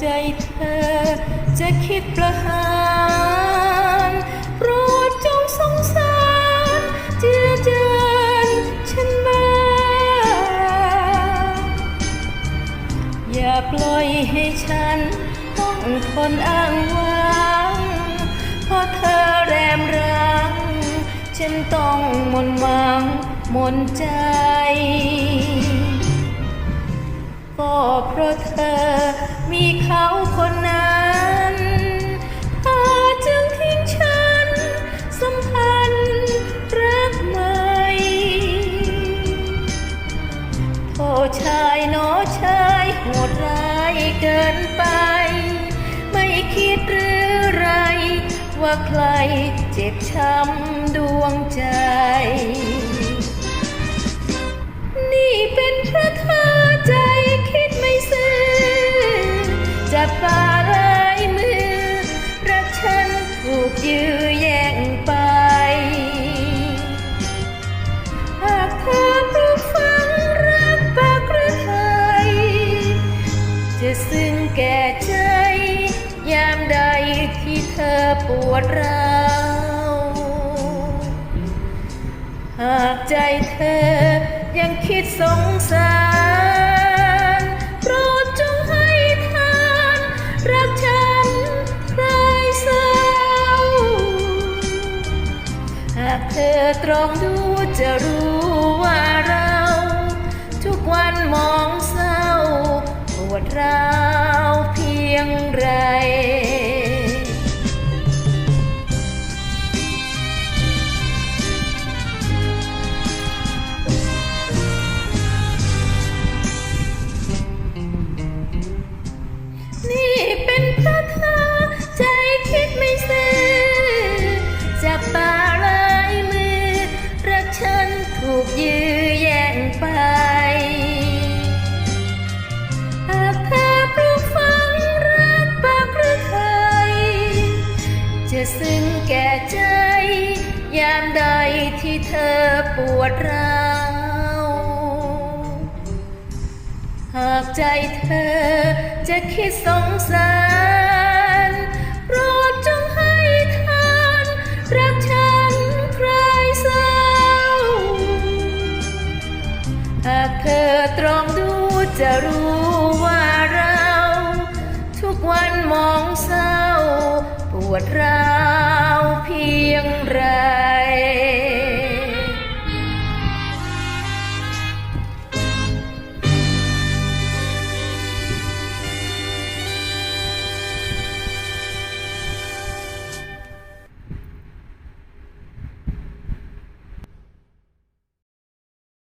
ใจเธอ จะคิดประหารโปรดจงสงสารเจือจานฉันบ้างอย่าปล่อยให้ฉัน ต้องทนอ้างว้างเพราะเธอแรมรัง ฉันต้องหมนหวังหมนใจ ก็เพราะเธอมีเขาคนนั้นเธอจึงทิ้งฉันสัมพันธ์รักใหม่โทชายโนชายโหดร้ายเกินไป ไม่คิดหรือไร ว่าใครเจ็บช้ำดวงใจ จะซึ้งแก่ใจ ยามใดที่เธอปวดร้าวหากใจเธอยังคิดสงสารโปรดจงให้ทานรักฉันคลายเศร้าหากเธอตรองดูจะรู้ จะซึ้งแก่ใจ ยามใดที่เธอปวดร้าว หากใจเธอจะคิดสงสารโปรดจงให้ทานรักฉันใคลายเศร้า หากเธอตรองดูจะรู้ ว่